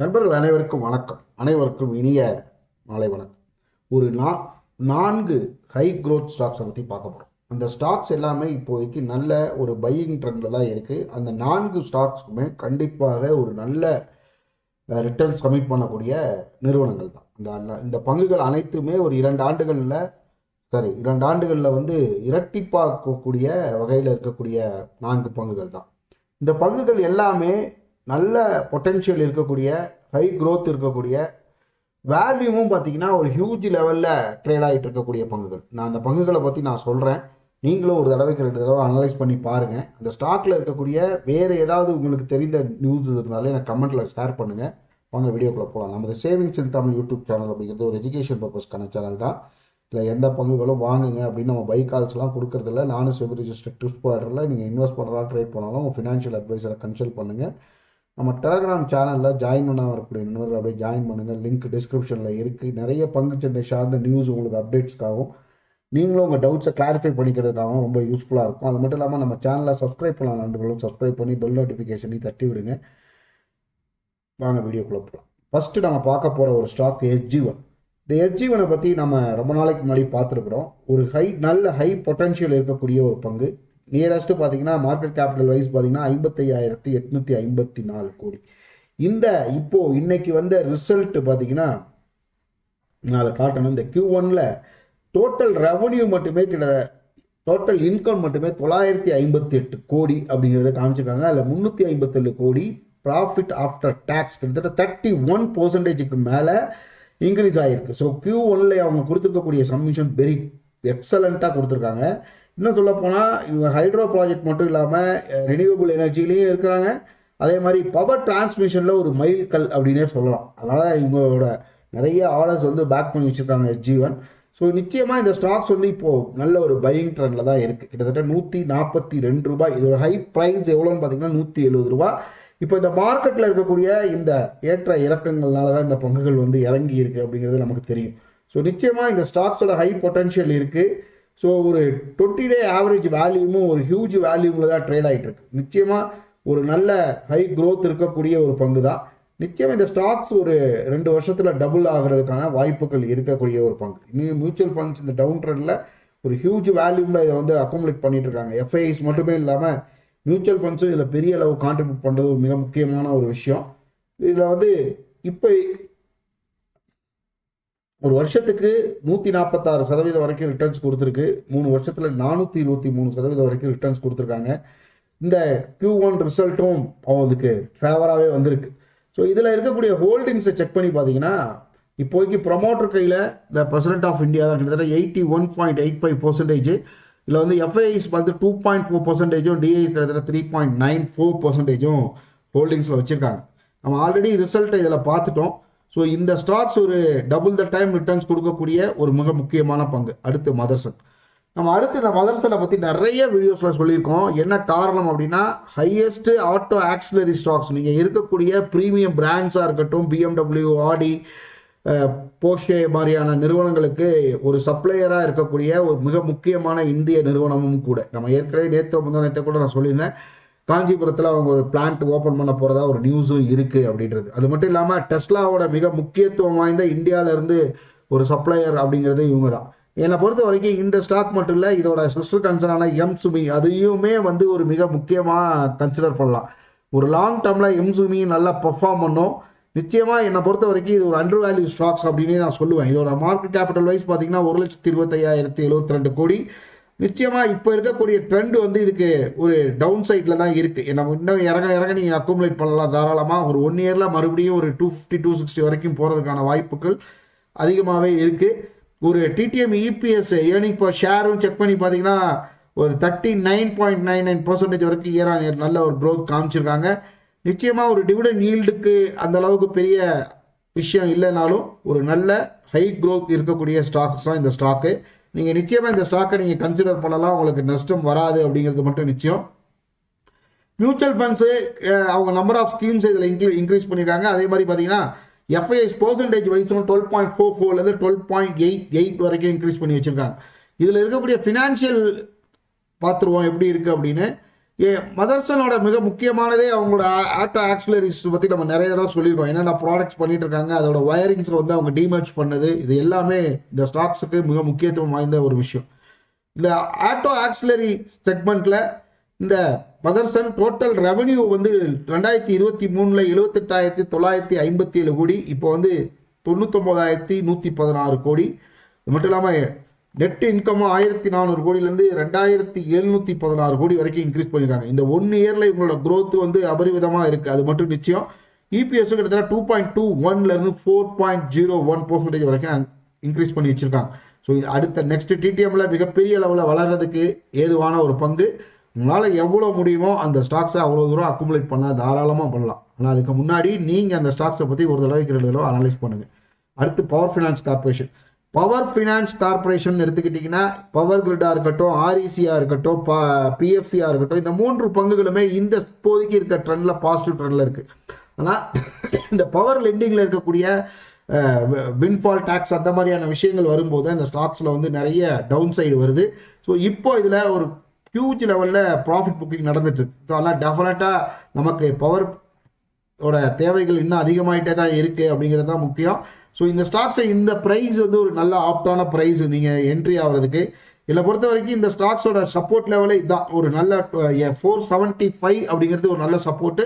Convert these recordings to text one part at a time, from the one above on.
நண்பர்கள் அனைவருக்கும் வணக்கம். அனைவருக்கும் இனிய மாலை வணக்கம். ஒரு நா நான்கு ஹை க்ரோத் ஸ்டாக்ஸை பற்றி பார்க்க போகிறோம் அந்த ஸ்டாக்ஸ் எல்லாமே இப்போதைக்கு நல்ல ஒரு பையிங் ட்ரெண்டில் தான் இருக்குது அந்த நான்கு ஸ்டாக்ஸுக்குமே கண்டிப்பாக ஒரு நல்ல ரிட்டர்ன்ஸ் கமிட் பண்ணக்கூடிய நிறுவனங்கள் தான். இந்த இந்த பங்குகள் அனைத்துமே ஒரு இரண்டு ஆண்டுகளில் சாரி இரண்டு ஆண்டுகளில் வந்து இரட்டிப்பாக்கக்கூடிய வகையில் இருக்கக்கூடிய நான்கு பங்குகள் தான். இந்த பங்குகள் எல்லாமே நல்ல பொட்டென்ஷியல் இருக்கக்கூடிய ஹை க்ரோத் இருக்கக்கூடிய வேல்யூமும் பார்த்தீங்கன்னா ஒரு ஹியூஜ் லெவலில் ட்ரேட் ஆகிட்டு இருக்கக்கூடிய பங்குகள். நான் அந்த பங்குகளை பற்றி நான் சொல்கிறேன் நீங்களும் ஒரு தடவைக்கு ரெண்டு தடவை அனலைஸ் பண்ணி பாருங்கள் அந்த ஸ்டாக்கில் இருக்கக்கூடிய வேறு ஏதாவது உங்களுக்கு தெரிந்த நியூஸ் இருந்தாலும் எனக்கு கமெண்ட்டில் ஷேர் பண்ணுங்கள் வாங்க வீடியோக்குள்ளே போகலாம் நமது savings in Tamil YouTube channel அப்படிங்கிறது ஒரு எஜுகேஷன் பர்பஸ்க்கான சேனல் தான். இல்லை எந்த பங்குகளும் வாங்குங்க அப்படின்னு நம்ம பை கால்ஸ்லாம் கொடுக்கறதில்ல. நானும் செபி ரிஜிஸ்டர் ட்ரிப் போடுறதில்ல நீங்கள் இன்வெஸ்ட் பண்ணுறா ட்ரேட் பண்ணாலும் உங்கள் ஃபினான்ஷியல் அட்வைஸரை கன்சல்ட் பண்ணுங்கள் நம்ம டெலகிராம் சேனலில் ஜாயின் பண்ண வரக்கூடிய நண்பர்கள் அப்படியே ஜாயின் பண்ணுங்கள் லிங்க் டிஸ்கிரிப்ஷனில் இருக்குது நிறைய பங்குச்சந்தை சார்ந்த நியூஸ் உங்களுக்கு அப்டேட்ஸ்க்காகவும் நீங்களும் உங்கள் டவுட்ஸை கிளாரிஃபை பண்ணிக்கிறதுக்காகவும் ரொம்ப யூஸ்ஃபுல்லாக இருக்கும். அது மட்டும் இல்லாமல் நம்ம சேனலை சப்ஸ்கிரைப் பண்ணலாம் நண்பர்களும். சப்ஸ்கிரைப் பண்ணி பெல் நோட்டிஃபிகேஷனையும் தட்டி விடுங்க. வாங்க வீடியோக்குள்ளே போகலாம் ஃபஸ்ட்டு நம்ம பார்க்க போகிற ஒரு ஸ்டாக் எஸ்ஜி ஒன் இந்த எஸ்ஜி ஒனை பற்றி நம்ம ரொம்ப நாளைக்கு முன்னாடி பார்த்துருக்குறோம். ஒரு ஹை நல்ல ஹை பொட்டன்ஷியல் இருக்கக்கூடிய ஒரு பங்கு. நியரஸ்ட்டு பார்த்தீங்கன்னா மார்க்கெட் கேபிட்டல் வைஸ் பார்த்தீங்கன்னா ஐம்பத்தையாயிரத்தி எட்நூற்றி ஐம்பத்தி நாலு கோடி. இந்த இப்போது இன்னைக்கு வந்த ரிசல்ட் பார்த்தீங்கன்னா நான் அதை காட்டணும் இந்த கியூ ஒன்ல டோட்டல் ரெவன்யூ மட்டுமே கிட்ட டோட்டல் இன்கம் மட்டுமே தொள்ளாயிரத்தி ஐம்பத்தி எட்டு கோடி அப்படிங்கிறத காமிச்சிருக்காங்க. அதில் முந்நூற்றி ஐம்பத்தேழு கோடி ப்ராஃபிட் ஆஃப்டர் டேக்ஸ் கிட்டத்தட்ட தேர்ட்டி ஒன் பர்சன்டேஜுக்கு மேலே இன்க்ரீஸ் ஆகிருக்கு ஸோ கியூ ஒன்ல அவங்க கொடுத்துருக்கக்கூடிய சப்மிஷன் வெரி எக்ஸலண்ட்டாக கொடுத்துருக்காங்க. இன்னும் சொல்ல போனால் இவங்க ஹைட்ரோ ப்ராஜெக்ட் மட்டும் இல்லாமல் ரினியூவபிள் எனர்ஜிலையும் இருக்கிறாங்க. அதே மாதிரி பவர் டிரான்ஸ்மிஷனில் ஒரு மைல்கல் அப்படின்னே சொல்லலாம். அதனால் இவங்களோட நிறைய ஆர்டர்ஸ் வந்து பேக் பண்ணி வச்சுருக்காங்க ஜீவன் ஸோ நிச்சயமாக இந்த ஸ்டாக்ஸ் வந்து இப்போது நல்ல ஒரு பையிங் ட்ரெண்டில் தான் இருக்குது கிட்டத்தட்ட நூற்றி நாற்பத்தி ரெண்டு ரூபாய். இதோட ஹை ப்ரைஸ் எவ்வளோன்னு பார்த்தீங்கன்னா நூற்றி எழுபது ரூபா இப்போ இந்த மார்க்கெட்டில் இருக்கக்கூடிய இந்த ஏற்ற இறக்கங்கள்னால தான் இந்த பங்குகள் வந்து இறங்கி இருக்குது அப்படிங்கிறது நமக்கு தெரியும். ஸோ நிச்சயமாக இந்த ஸ்டாக்ஸோட ஹை பொட்டன்ஷியல் இருக்குது ஸோ ஒரு டுவெண்ட்டி டே ஆவரேஜ் வேல்யூமும் ஒரு ஹியூஜ் வேல்யூமில் தான் ட்ரேட் ஆகிட்டு இருக்கு நிச்சயமாக ஒரு நல்ல ஹை க்ரோத் இருக்கக்கூடிய ஒரு பங்கு தான். நிச்சயம் இந்த ஸ்டாக்ஸ் ஒரு ரெண்டு வருஷத்தில் டபுள் ஆகிறதுக்கான வாய்ப்புகள் இருக்கக்கூடிய ஒரு பங்கு. இன்னும் மியூச்சுவல் ஃபண்ட்ஸ் இந்த டவுன் ட்ரெண்டில் ஒரு ஹியூஜ் வேல்யூமில் இதை வந்து அக்குமுலேட் பண்ணிட்டு இருக்காங்க எஃப்ஐஸ் மட்டுமே இல்லாமல் மியூச்சுவல் ஃபண்ட்ஸும் இதில் பெரிய அளவு கான்ட்ரிபியூட் பண்ணுறது ஒரு மிக முக்கியமான ஒரு விஷயம். இதில் வந்து இப்போ ஒரு வருஷத்துக்கு நூற்றி நாற்பத்தாறு சதவீதம் வரைக்கும் ரிட்டர்ன்ஸ் கொடுத்துருக்கு. மூணு வருஷத்தில் நானூற்றி இருபத்தி மூணு சதவீதம் வரைக்கும் ரிட்டர்ன்ஸ் கொடுத்துருக்காங்க. இந்த கியூ ஒன் ரிசல்ட்டும் அவங்களுக்கு ஃபேவராகவே வந்திருக்கு. ஸோ இதில் இருக்கக்கூடிய ஹோல்டிங்ஸை செக் பண்ணி பார்த்தீங்கன்னா இப்போதைக்கு ப்ரொமோட்டர் கையில் இந்த பிரசிடென்ட் ஆஃப் இந்தியா தான். கிட்டத்தட்ட eighty one point eight five percentage இதில் வந்து எஃப்ஐஸ் பார்த்து டூ பாயிண்ட் ஃபோர் பர்சன்டேஜும் டிஐ கிட்டத்தட்ட த்ரீ பாயிண்ட் நைன் ஃபோர் பர்சன்டேஜும் ஹோல்டிங்ஸில் வச்சுருக்காங்க. நம்ம ஆல்ரெடி ரிசல்ட்டை இதில் பார்த்துட்டோம். ஸோ இந்த ஸ்டாக்ஸ் ஒரு டபுள் த டைம் ரிட்டர்ன்ஸ் கொடுக்கக்கூடிய ஒரு மிக முக்கியமான பங்கு. அடுத்து மதர்சன் நம்ம அடுத்து இந்த மதர்சனை பற்றி நிறைய வீடியோஸில் சொல்லியிருக்கோம். என்ன காரணம் அப்படின்னா ஹையஸ்ட்டு ஆட்டோ ஆக்சிலரி ஸ்டாக்ஸ் நீங்கள் இருக்கக்கூடிய ப்ரீமியம் பிராண்ட்ஸாக இருக்கட்டும் பிஎம்டபிள்யூ ஆடி போஷே மாதிரியான நிறுவனங்களுக்கு ஒரு சப்ளையராக இருக்கக்கூடிய ஒரு மிக முக்கியமான இந்திய நிறுவனமும் கூட. நம்ம ஏற்கனவே நேற்று முந்தானத்தை கூட நான் சொல்லியிருந்தேன். காஞ்சிபுரத்தில் அவங்க ஒரு பிளான்ட் ஓப்பன் பண்ண போகிறதா ஒரு நியூஸும் இருக்குது அப்படின்றது. அது மட்டும் இல்லாமல் டெஸ்லாவோட மிக முக்கியத்துவம் வாய்ந்த இந்தியாவிலேருந்து ஒரு சப்ளையர் அப்படிங்கிறது இவங்க தான் என்னை பொறுத்த வரைக்கும் இந்த ஸ்டாக் மட்டும் இல்லை இதோட சிஸ்டர் கன்சர்னான எம்சுமி அதையுமே வந்து ஒரு மிக முக்கியமாக கன்சிடர் பண்ணலாம். ஒரு லாங் டேர்மில் எம்சுமி நல்லா பர்ஃபார்ம் பண்ணும். நிச்சயமாக என்னை பொறுத்த வரைக்கும் இது ஒரு அண்டர் வேல்யூ ஸ்டாக்ஸ் அப்படின்னே நான் சொல்லுவேன். இதோட மார்க்கெட் கேபிட்டல் வைஸ் பார்த்தீங்கன்னா ஒரு லட்சத்தி இருபத்தையாயிரத்தி எழுபத்தி ரெண்டு கோடி. நிச்சயமாக இப்போ இருக்கக்கூடிய ட்ரெண்ட் வந்து இதுக்கு ஒரு டவுன் சைடில் தான் இருக்குது நம்ம இன்னும் இறங்க இறங்க நீங்கள் அக்குமுலேட் பண்ணலாம். தாராளமாக ஒரு ஒன் இயரில் மறுபடியும் ஒரு டூ ஃபிஃப்டி டூ சிக்ஸ்டி வரைக்கும் போகிறதுக்கான வாய்ப்புகள் அதிகமாகவே இருக்குது ஒரு டிடிஎம் இபிஎஸ் ஏர்னிங் இப்போ ஷேரும் செக் பண்ணி பார்த்தீங்கன்னா ஒரு thirty nine point nine nine percentage வரைக்கும் இயர் ஆன் இயர் நல்ல ஒரு க்ரோத் காமிச்சிருக்காங்க. நிச்சயமாக ஒரு டிவிடன் ஈல்டுக்கு அந்த அளவுக்கு பெரிய விஷயம் இல்லைனாலும் ஒரு நல்ல ஹை க்ரோத் இருக்கக்கூடிய ஸ்டாக்ஸ் தான் இந்த ஸ்டாக்கு நீங்கள் நிச்சயமாக இந்த ஸ்டாக்கை நீங்கள் கன்சிடர் பண்ணலாம். உங்களுக்கு நஷ்டம் வராது அப்படிங்கிறது மட்டும் நிச்சயம். மியூச்சுவல் ஃபண்ட்ஸு அவங்க நம்பர் ஆஃப் ஸ்கீம்ஸ் இதில் இன்க்ளூ இன்க்ரீஸ் பண்ணியிருக்காங்க அதே மாதிரி பார்த்தீங்கன்னா எஃப்ஐஎஸ் பர்சன்டேஜ் வைஸும் டுவெல் பாயிண்ட் ஃபோர் ஃபோர்லேருந்து டுவெல் பாயிண்ட் எயிட் எயிட் வரைக்கும் இன்க்ரீஸ் பண்ணி வச்சுருக்காங்க. இதில் இருக்கக்கூடிய ஃபினான்ஷியல் பார்த்துருவோம் எப்படி இருக்குது அப்படின்னு. ஏ மதர்சனோட மிக முக்கியமானதே அவங்களோட ஆட்டோ ஆக்சிலரிஸ் பற்றி நம்ம நிறைய தடவை சொல்லியிருக்கோம். என்னென்ன ப்ராடக்ட்ஸ் பண்ணிட்டு இருக்காங்க அதோட வயரிங்ஸை வந்து அவங்க டீமேஜ் பண்ணது இது எல்லாமே இந்த ஸ்டாக்ஸுக்கு மிக முக்கியத்துவம் வாய்ந்த ஒரு விஷயம். இந்த ஆட்டோ ஆக்சிலரி செக்மெண்ட்டில் இந்த மதர்சன் டோட்டல் ரெவன்யூ வந்து ரெண்டாயிரத்தி இருபத்தி மூணில் எழுபத்தெட்டாயிரத்தி தொள்ளாயிரத்தி ஐம்பத்தி ஏழு கோடி இப்போ வந்து தொண்ணூத்தொம்போதாயிரத்தி நூற்றி பதினாறு கோடி. அது மட்டும் இல்லாமல் நெட் இன்கமும் ஆயிரத்தி நானூறு கோடியிலேருந்து ரெண்டாயிரத்தி எழுநூற்றி பதினாறு கோடி வரைக்கும் இன்க்ரீஸ் பண்ணியிருக்காங்க இந்த ஒன் இயரில் இவங்களோட க்ரோத் வந்து அபரிவிதமாக இருக்குது அது மட்டும் நிச்சயம். இபிஎஸ்ஸும் கிட்டத்தட்ட டூ பாயிண்ட் டூ ஒன்லேருந்து four point zero one percentage வரைக்கும் இன்க்ரீஸ் பண்ணி வச்சுருக்காங்க. ஸோ அடுத்த நெக்ஸ்ட் டிடிஎம்ல மிகப்பெரிய அளவில் வளர்கிறதுக்கு ஏதுவான ஒரு பங்கு. உங்களால் எவ்வளோ முடியுமோ அந்த ஸ்டாக்ஸை அவ்வளோ தூரம் அக்குமுலேட் பண்ணால் தாராளமாக பண்ணலாம். ஆனால் அதுக்கு முன்னாடி நீங்கள் அந்த ஸ்டாக்ஸை பற்றி ஒரு தடவைக்கு ரெண்டு தடவை அனலைஸ் பண்ணுங்கள் அடுத்து power finance corporation power finance corporation எடுத்துக்கிட்டிங்கன்னா பவர் கிரிட்டாக இருக்கட்டும் ஆர்இசியாக இருக்கட்டும் ப பிஎஃப்சியாக இருக்கட்டும் இந்த மூன்று பங்குகளுமே இந்த இப்போதைக்கு இருக்க ட்ரெண்டில் பாசிட்டிவ் ட்ரெண்டில் இருக்குது ஆனால் இந்த பவர் லெண்டிங்கில் இருக்கக்கூடிய வின்ஃபால் டேக்ஸ் அந்த மாதிரியான விஷயங்கள் வரும்போது அந்த ஸ்டாக்ஸில் வந்து நிறைய டவுன் சைடு வருது. ஸோ இப்போ இதில் ஒரு ஹியூஜ் லெவலில் ப்ராஃபிட் புக்கிங் நடந்துட்டுருக்கு ஸோ அதனால் டெஃபினட்டாக நமக்கு பவர் ஓட தேவைகள் இன்னும் அதிகமாகிட்டே தான் இருக்குது அப்படிங்கிறது தான் முக்கியம். ஸோ இந்த ஸ்டாக்ஸை இந்த ப்ரைஸ் வந்து ஒரு நல்ல ஆப்டான ப்ரைஸ் நீங்கள் என்ட்ரி ஆகிறதுக்கு. இதில் பொறுத்த வரைக்கும் இந்த ஸ்டாக்ஸோட சப்போர்ட் லெவலே இதுதான் ஒரு நல்ல ஃபோர் செவன்ட்டி ஃபைவ் அப்படிங்கிறது ஒரு நல்ல சப்போர்ட்டு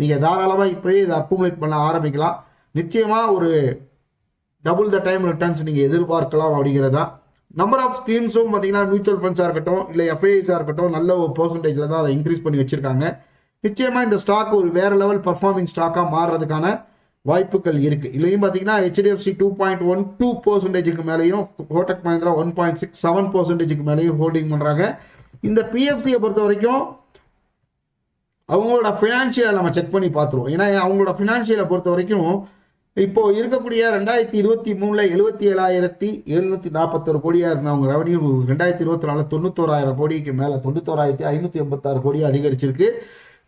நீங்கள் தாராளமாக இப்போயே இதை அக்குமுலேட் பண்ண ஆரம்பிக்கலாம். நிச்சயமாக ஒரு டபுள் த டைம் ரிட்டர்ன்ஸ் நீங்கள் எதிர்பார்க்கலாம் அப்படிங்கிறதான் நம்பர் ஆஃப் ஸ்கீம்ஸும் பார்த்தீங்கன்னா மியூச்சுவல் ஃபண்ட்ஸாக இருக்கட்டும் இல்லை எஃப்ஐஎஸாக இருக்கட்டும் நல்ல ஒரு பர்சன்டேஜில் தான் அதை இன்க்ரீஸ் பண்ணி வச்சுருக்காங்க. நிச்சயமாக இந்த ஸ்டாக் ஒரு வேறு லெவல் பர்ஃபார்மிங் ஸ்டாக்காக மாறுறதுக்கான வாய்ப்புகள் இருக்குது இல்லையும் பார்த்தீங்கன்னா HDFC two point one two பர்சன்டேஜுக்கு மேலேயும் Kotak Mahindra one point six seven பர்சன்டேஜுக்கு மேலேயும் ஹோல்டிங் பண்ணுறாங்க இந்த பிஎஃப்சியை பொறுத்த வரைக்கும் அவங்களோட ஃபினான்ஷியலை நம்ம செக் பண்ணி பார்த்துருவோம். ஏன்னா அவங்களோட ஃபினான்ஷியலை பொறுத்த வரைக்கும் இப்போ இருக்கக்கூடிய ரெண்டாயிரத்தி இருபத்தி மூணில் எழுபத்தி ஏழாயிரத்தி எழுநூற்றி நாற்பத்தொரு கோடியாக இருந்த அவங்க ரெவன்யூ ரெண்டாயிரத்தி இருபத்தி நாலில் தொண்ணூத்தோராயிரம் கோடிக்கு மேலே தொண்ணூத்தோராயிரத்தி ஐநூற்றி எண்பத்தாறு கோடி அதிகரிச்சிருக்கு.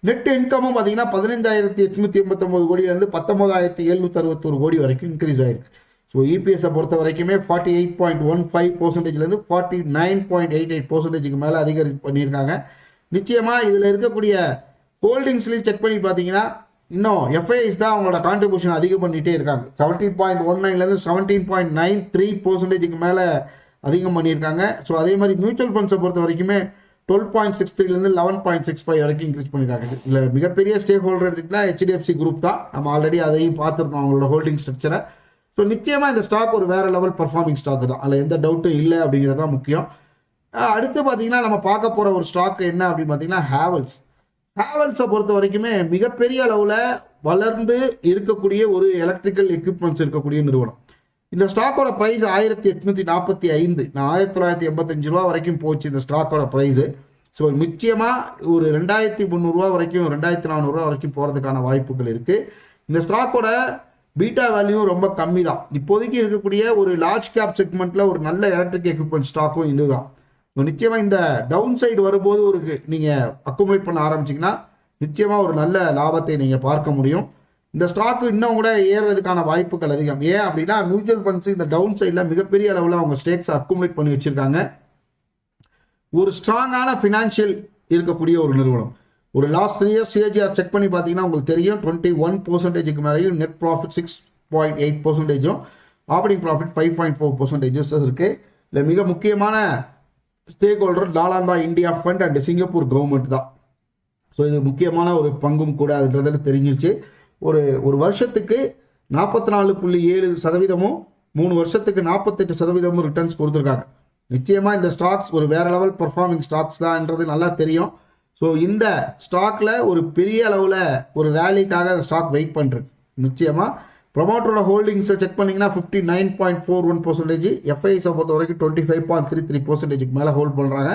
நெட் இன்கமும் பார்த்தீங்கன்னா பதினைஞ்சாயிரத்தி எட்நூற்றி எண்பத்தொம்போது கோடியிலேருந்து பத்தொன்பதாயிரத்தி எழுநூற்றி அறுபத்தொரு கோடி வரைக்கும் இன்க்ரீஸ் ஆயிருக்கு. ஸோ இபிஎஸை பொறுத்த வரைக்குமே forty eight point one five பர்சன்டேஜ்லேருந்து forty nine point eight eight பர்சன்டேஜுக்கு மேலே அதிகரி பண்ணியிருக்காங்க. நிச்சயமாக இதில் இருக்கக்கூடிய ஹோல்டிங்ஸ்லையும் செக் பண்ணி பார்த்தீங்கன்னா இன்னும் எஃப்ஐஎஸ் தான் அவங்களோட கான்ட்ரிபியூஷன் அதிகம் பண்ணிகிட்டே இருக்காங்க. செவன்டீன் பாயிண்ட் ஒன் நைன்லேருந்து செவன்டீன் பாயிண்ட் நைன் த்ரீ பர்சன்டேஜுக்கு மேலே அதிகம் பண்ணியிருக்காங்க. ஸோ அதே மாதிரி மியூச்சுவல் ஃபண்ட்ஸை பொறுத்த வரைக்குமே டுவெல் பாயிண்ட் சிக்ஸ் த்ரீலேருந்து லெவன் பாயிண்ட் சிக்ஸ் ஃபைவ் வரைக்கும் இன்க்ரீஸ் பண்ணியிருக்காங்க இல்லை மிகப்பெரிய ஸ்டேக் ஹோல்டர் எடுத்துக்கிட்டா ஹெச்டிஎஃப்சி குரூப் தான். நம்ம ஆல்ரெடி அதையும் பார்த்துருக்கோம் அவங்களோட ஹோல்டிங் ஸ்ட்ரக்சரை ஸோ நிச்சயமாக இந்த ஸ்டாக் ஒரு வேறு லெவல் பர்ஃபார்மிங் ஸ்டாக் தான். அதில் எந்த டவுட்டும் இல்லை அப்படிங்கிறது தான் முக்கியம். அடுத்து பார்த்தீங்கன்னா நம்ம பார்க்க போகிற ஒரு ஸ்டாக் என்ன அப்படின்னு பார்த்தீங்கன்னா ஹேவல்ஸ் ஹேவல்ஸை பொறுத்த வரைக்குமே மிகப்பெரிய அளவில் வளர்ந்து இருக்கக்கூடிய ஒரு எலக்ட்ரிக்கல் எக்யூப்மெண்ட்ஸ் இருக்கக்கூடிய நிறுவனம். இந்த ஸ்டாக்கோட ப்ரைஸ் ஆயிரத்தி எட்நூற்றி நாற்பத்தி ஐந்து. நான் ஆயிரத்தி தொள்ளாயிரத்தி எண்பத்தஞ்சு ரூபா வரைக்கும் போச்சு இந்த ஸ்டாக்கோட ப்ரைஸு ஸோ நிச்சயமாக ஒரு ரெண்டாயிரத்தி முந்நூறுரூவா வரைக்கும் ரெண்டாயிரத்தி நானூறுரூவா வரைக்கும் போகிறதுக்கான வாய்ப்புகள் இருக்குது இந்த ஸ்டாக்கோட பீட்டா வேல்யூ ரொம்ப கம்மி தான். இப்போதைக்கு இருக்கக்கூடிய ஒரு லார்ஜ் கேப் செக்மெண்ட்டில் ஒரு நல்ல எலக்ட்ரிக் எக்யூப்மெண்ட் ஸ்டாக்கும் இதுதான். ஸோ நிச்சயமாக இந்த டவுன் சைடு வரும்போது ஒரு நீங்கள் அக்குமுலேட் பண்ண ஆரம்பிச்சிங்கன்னா நிச்சயமாக ஒரு நல்ல லாபத்தை நீங்கள் பார்க்க முடியும். இந்த ஸ்டாக்கு இன்னும் கூட ஏறுறதுக்கான வாய்ப்புகள் அதிகம். ஏன் அப்படின்னா மியூச்சுவல் ஃபண்ட்ஸ் இந்த டவுன் சைடில் மிகப்பெரிய அளவில் அவங்க ஸ்டேக்ஸ் அக்குமுலேட் பண்ணி வச்சுருக்காங்க. ஒரு ஸ்ட்ராங்கான ஃபினான்ஷியல் இருக்கக்கூடிய ஒரு நிறுவனம். ஒரு last three years CAGR check பண்ணி பார்த்தீங்கன்னா உங்களுக்கு தெரியும் டுவெண்ட்டி ஒன் பர்சன்டேஜுக்கு மேலேயும் net profit six point eight பர்சன்டேஜும் operating profit five point four percentages இருக்குது இல்லை மிக முக்கியமான stake holder Nalanda India fund and Singapore government தான். ஸோ இது முக்கியமான ஒரு பங்கும் கூட அதுன்றதில் தெரிஞ்சிருச்சு. ஒரு ஒரு வருஷத்துக்கு நாற்பத்தி நாலு புள்ளி ஏழு சதவீதமும் மூணு வருஷத்துக்கு நாற்பத்தெட்டு சதவீதமும் ரிட்டர்ன்ஸ் கொடுத்துருக்காங்க. நிச்சயமாக இந்த ஸ்டாக்ஸ் ஒரு வேற லெவல் பர்ஃபார்மிங் ஸ்டாக்ஸ் தான்ன்றது நல்லா தெரியும். ஸோ இந்த ஸ்டாக்ல ஒரு பெரிய அளவில் ஒரு ரேலிக்காக அந்த ஸ்டாக் வெயிட் பண்ணிருக்கு நிச்சயமாக ப்ரொமோட்டரோட ஹோல்டிங்ஸை செக் பண்ணிங்கன்னா fifty nine point four one percentage எஃப்ஐஸை பொறுத்த வரைக்கும் twenty five point three three பர்சன்டேஜுக்கு மேலே ஹோல்ட் பண்ணுறாங்க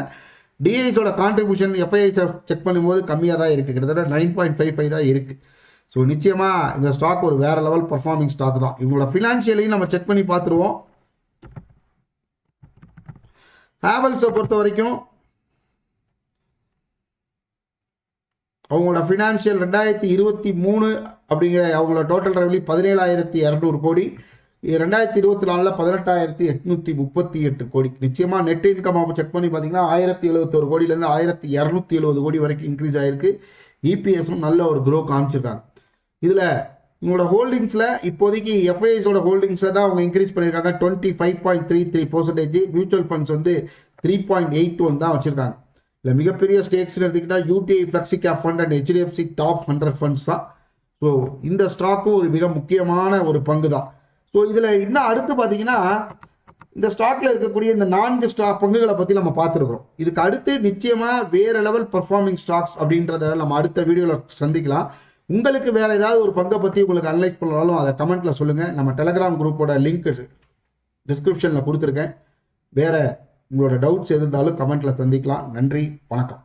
டிஐஸோட கான்ட்ரிபியூஷன் எஃப்ஐஐஸை செக் பண்ணும்போது கம்மியாக தான் இருக்குது கிட்டத்தட்ட நைன் பாயிண்ட் ஃபைவ் ஃபைவ் தான் இருக்குது ஸோ நிச்சயமாக இந்த ஸ்டாக் ஒரு வேறு லெவல் பர்ஃபார்மிங் ஸ்டாக் தான். இவங்களோட ஃபினான்ஷியலையும் நம்ம செக் பண்ணி பார்த்துருவோம். ஹேவல்ஸை பொறுத்த வரைக்கும் அவங்களோட ஃபினான்ஷியல் ரெண்டாயிரத்தி இருபத்தி மூணு அப்படிங்கிற அவங்களோட டோட்டல் ரெவன்யூ பதினேழாயிரத்தி இரநூறு கோடி. ரெண்டாயிரத்தி இருபத்தி நாலில் பதினெட்டாயிரத்தி எட்நூற்றி முப்பத்தி எட்டு கோடி. நிச்சயமாக நெட் இன்கம் அப்போ செக் பண்ணி பார்த்தீங்கன்னா ஆயிரத்தி எழுபத்தொரு கோடியிலேருந்து ஆயிரத்தி இரநூத்தி எழுபது கோடி வரைக்கும் இன்க்ரீஸ் ஆயிருக்கு. இபிஎஸும் நல்ல ஒரு க்ரோ காமிச்சிருக்காங்க. இதில் உங்களோட ஹோல்டிங்ஸில் இப்போதைக்கு எஃப்ஐஎஸோட ஹோல்டிங்ஸை தான் அவங்க இன்க்ரீஸ் பண்ணியிருக்காங்க. Twenty five point three three percentage mutual funds வந்து த்ரீ பாயிண்ட் எயிட் ஒன் தான் வச்சுருக்காங்க. இல்லை மிகப்பெரிய ஸ்டேக்ஸ் எடுத்துக்கிட்டா UTI flexi cap fund and HDFC top hundred funds தான். ஸோ இந்த ஸ்டாக்கும் ஒரு மிக முக்கியமான ஒரு பங்கு தான். ஸோ இதில் இன்னும் அடுத்து பார்த்தீங்கன்னா இந்த ஸ்டாக்ல இருக்கக்கூடிய இந்த நான்கு ஸ்டாக் பங்குகளை பற்றி நம்ம பார்த்துருக்குறோம். இதுக்கு அடுத்து நிச்சயமாக வேற லெவல் பர்ஃபார்மிங் ஸ்டாக்ஸ் அப்படின்றத நம்ம அடுத்த வீடியோவில் சந்திக்கலாம். உங்களுக்கு வேறு ஏதாவது ஒரு பங்கை பற்றி உங்களுக்கு அனலைஸ் பண்ணாலும் அதை கமெண்ட்டில் சொல்லுங்கள் நம்ம டெலகிராம் குரூப்போட லிங்க் டிஸ்கிரிப்ஷனில் கொடுத்துருக்கேன். வேற உங்களோட டவுட்ஸ் எது இருந்தாலும் கமெண்ட்டில் சந்திக்கலாம். நன்றி வணக்கம்.